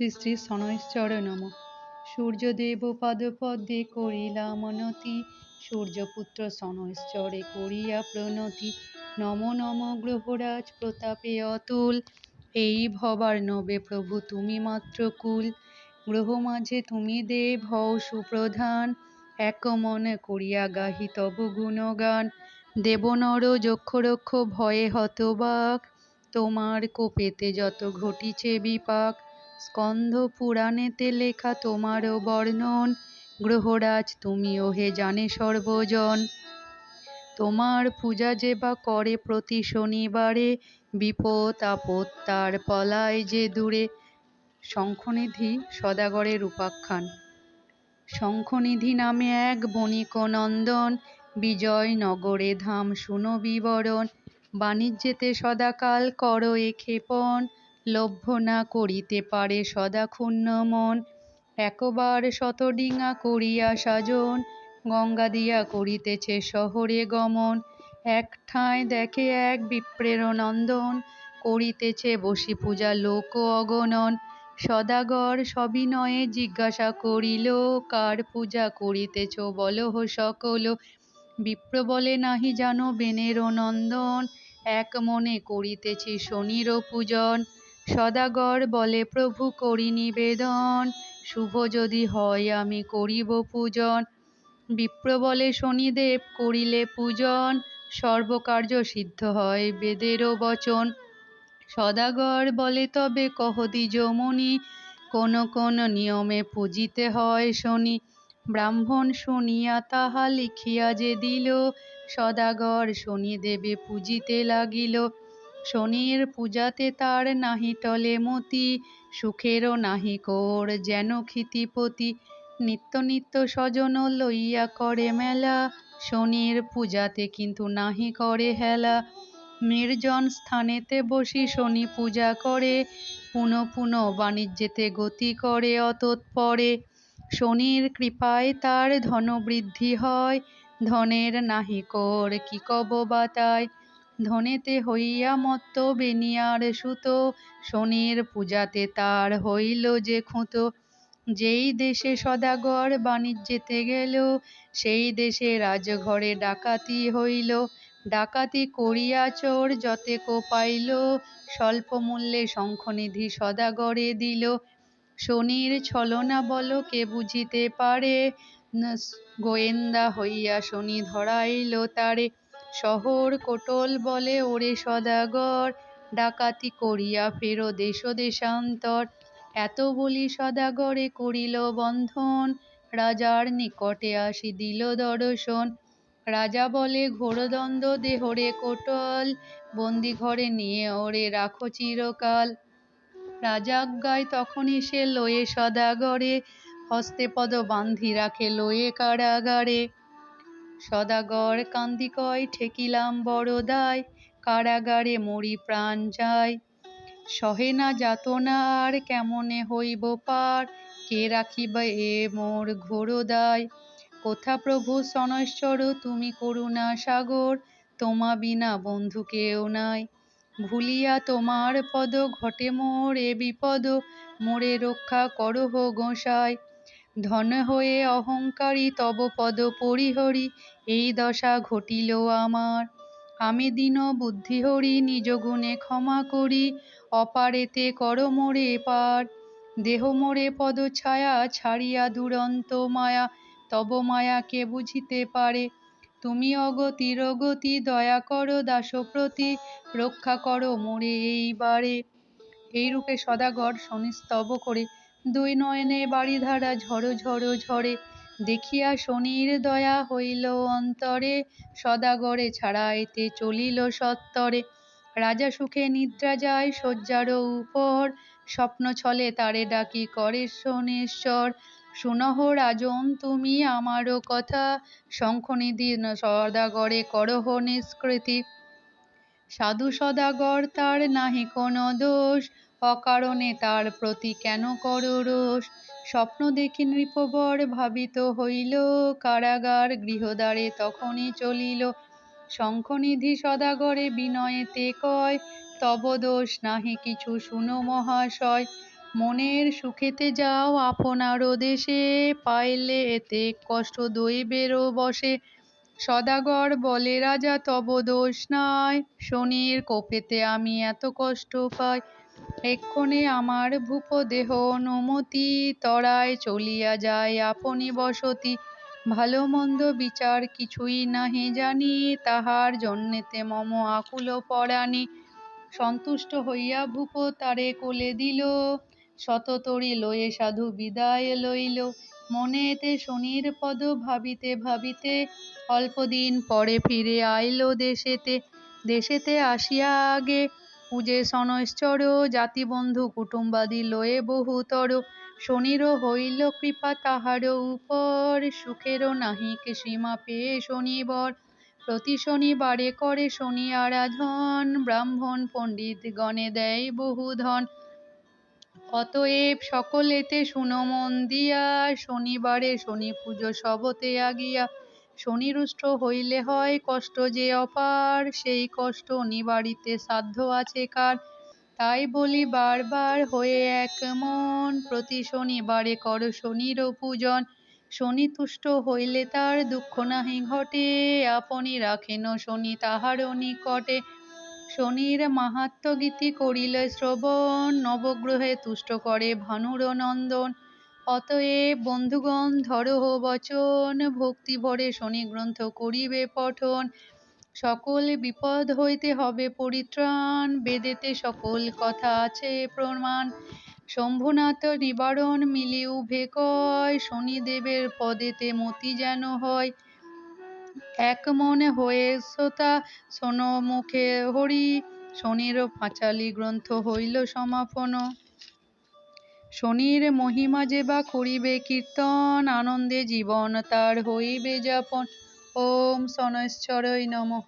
শ্রী শ্রী শনৈশ্চর নম। সূর্যদেব পাদপদ্মে করিলাম নতি সূর্যপুত্র শনৈশ্চরে করিয়া প্রণতি। নম নম গ্রহরাজ প্রতাপে অতুল, এই ভবার নবে প্রভু তুমি মাত্র কুল। গ্রহ মাঝে তুমি দেব হও সুপ্রধান, এক মনে করিয়া গাহি তব গুণগান। দেবনর যক্ষরক্ষ ভয়ে হতবাক, তোমার কোপেতে যত ঘটিছে বিপাক। স্কন্ধ পুরাণেতে লেখা তোমারও বর্ণন। গ্রহরাজ, তুমি ওহে জানে সর্বজন। তোমার পূজা যে বা করে প্রতি শনিবারে, বিপদ আপদ তার পলায় যে দূরে। শঙ্খনিধি সদাগরের উপাখ্যান শঙ্খনিধি নামে এক বণিক নন্দন। বিজয়নগরে ধাম শুনো বিবরণ। বাণিজ্যেতে সদাকাল কর এ ক্ষেপণ। লভ্য না করিতে পারে সদা ক্ষুণ্ণ মন। একবার শতডিঙা করিয়া সাজন, গঙ্গা দিয়া করিতেছে শহরে গমন। এক ঠাঁয় দেখে এক বিপ্রের নন্দন, করিতেছে বসি পূজা লোক অগণন। সদাগর সবিনয়ে জিজ্ঞাসা করিল, কার পূজা করিতেছ বলহ সকল? বিপ্র বলে, নাহি জানো বেনের নন্দন, এক মনে করিতেছি শনির পূজন। সদাগর বলে প্রভু করি নিবেদন। শুভ যদি হয় আমি করিব পূজন। বিপ্র বলে শনিদেব করিলে পূজন। সর্বকার্য সিদ্ধ হয় বেদেরও বচন। সদাগর বলে তবে কহ দ্বিজমণি কোন কোন নিয়মে পূজিতে হয় শনি। ব্রাহ্মণ শুনিয়া তাহা লিখিয়া যে দিল, সদাগর শনিদেবে পূজিতে লাগিল। শনির পূজাতে তার নাহি টলে মতি, সুখেরও নাহি কোর যেন ক্ষিতিপতি। নিত্য নিত্য স্বজন লইয়া করে মেলা, শনির পূজাতে কিন্তু নাহি করে হেলা। নির্জন স্থানেতে বসি শনি পূজা করে, পুন পুন বাণিজ্যেতে গতি করে অতৎপরে। শনির কৃপায় তার ধনবৃদ্ধি হয়, ধনের নাহি কর কি কব বাতায়। ধনেতে হইয়া মত্ত বেনিয়ার সুত, শনির পূজাতে তার হইল যে খুঁত। যেই দেশে সদাগর বাণিজ্যেতে গেল, সেই দেশে রাজঘরে ডাকাতি হইল। ডাকাতি করিয়া চোর যতেক পাইল স্বল্প মূল্যে শঙ্খনিধি সদাগরে দিল। শনির ছলনা বল কে বুঝিতে পারে? গোয়েন্দা হইয়া শনি ধরাইল তারে। শহর কোটল বলে ওরে সদাগর, ডাকাতি করিয়া ফেরো দেশ দেশান্তর। এত বলি সদাগরে করিল বন্ধন, রাজার নিকটে আসি দিল দর্শন। রাজা বলে ঘোরদণ্ড দেহরে কোটল, বন্দি ঘরে নিয়ে ওরে রাখো চিরকাল। রাজাজ্ঞায় তখনই সে লয়ে সদাগরে, হস্তে পদ বান্ধি রাখে লয়ে কারাগারে। সদাগর কান্দি কয় ঠেকিলাম বড় দায় কারাগারে মরি প্রাণ যায়। সহে না যাতনা আর কেমনে হইব পার, কে রাখিবে এ মোর ঘোর দায় কোথা প্রভু শনৈশ্চর তুমি করুণা সাগর, তোমা বিনা বন্ধু কেউ নাই। ভুলিয়া তোমার পদ ঘটে মোর এ বিপদ, মোরে রক্ষা করহ গোসাই। ধন হয়ে অহংকারী তব পদ পরিহরি, এই দশা ঘটিল আমার। আমি দীন বুদ্ধিহরি, নিজ গুণে ক্ষমা করি, অপারেতে কর মোরে পার। দেহ মোরে পদ ছায়া, ছাড়িয়া দুরন্ত মায়া, তব মায়াকে বুঝিতে পারে? তুমি অগতির গতি দয়া করো দাসপ্রতি, রক্ষা করো মোরে এইবারে। এইরূপে সদাগর শনিস্তব করে দুই নয়নে বাড়িধারা ঝড় ঝড় ঝরে দেখিয়া শনির দয়া হইল অন্তরে, সদাগরে ছাড়াইতে চলিল সত্তরে। রাজা সুখে নিদ্রা যায় শয্যার উপর, স্বপ্ন ছলে তারে ডাকি, করে শনেশ্বর শুনহ রাজন, তুমি আমারও কথা শঙ্খনিধি সদাগরে করহ নিষ্কৃতি। সাধু সদাগর তার নাহি কোনো দোষ, অকারণে তার প্রতি কেন কর রোষ? স্বপ্ন দেখি নৃপবর ভাবিত হইল, কারাগার গৃহদ্বারে তখনই চলিল। শঙ্খনিধি সদাগরে বিনয়েতে কয়, তব দোষ নাহি কিছু শুনো মহাশয়। মনের সুখেতে যাও, আপনারও দেশে, পাইলে এতে কষ্ট দৈবেরও বসে। সদাগর বলে, রাজা, তব দোষ নাই। শনির কোপেতে আমি এত কষ্ট পাই। এক্ষণে আমার ভূপ দেহ অনুমতি তরায় চলিয়া যায়। আপনি বসতি ভালো মন্দ বিচার কিছুই নাহি জানি। তাহার জন্যেতে মম আকুল পরাণী। সন্তুষ্ট হইয়া ভূপ তারে কোলে দিল। শততরি লয়ে সাধু বিদায় লইল। মনে এতে শনির পদ ভাবিতে ভাবিতে অল্পদিন পরে ফিরে আইল দেশেতে। দেশেতে আসিয়া আগে পূজে শনৈশ্চর জাতিবন্ধু, কুটুম্বাদি লয়ে বহুতর। শনিরও হইল কৃপা, তাহার উপর সুখেরও নাহিক সীমা পেয়ে শনিবর। প্রতি শনিবারে করে শনি আরাধন, ব্রাহ্মণ পণ্ডিত গণে দেয় বহু ধন অতএব সকলেতে শুনো মন দিয়া, শনিবারে শনি পুজো সবতে আগিয়া শনি রুষ্ট হইলে হয় কষ্ট যে অপার, সেই কষ্ট নিবারিতে সাধ্য আছে কার। তাই বলি বারবার হয়ে এক মন, প্রতি শনিবারে কর শনির পূজন। শনি তুষ্ট হইলে তার দুঃখ নাহি ঘটে, আপনি রাখেন শনি তাহার নিকটে। শনির মাহাত্ম গীতি করিলে শ্রবণ, নবগ্রহে তুষ্ট করে ভানুর নন্দন। অতএব বন্ধুগণ ধরহ বচন ভক্তি ভরে শনি গ্রন্থ করিবে পঠন। সকল বিপদ হইতে হবে পরিত্রাণ, বেদেতে সকল কথা আছে প্রমাণ। শম্ভুনাথ নিবারণ মিলি উভে কয়, শনিদেবের পদেতে মতি যেন হয়। এক মনে হয়ে শ্রোতা, শোনো মুখে হরি। শনির পাঁচালি গ্রন্থ হইল সমাপন। শনির মহিমা যে বা করিবে কীর্তন, আনন্দে জীবন তার হইবে যাপন। ওম শনৈশ্বরই নমঃ।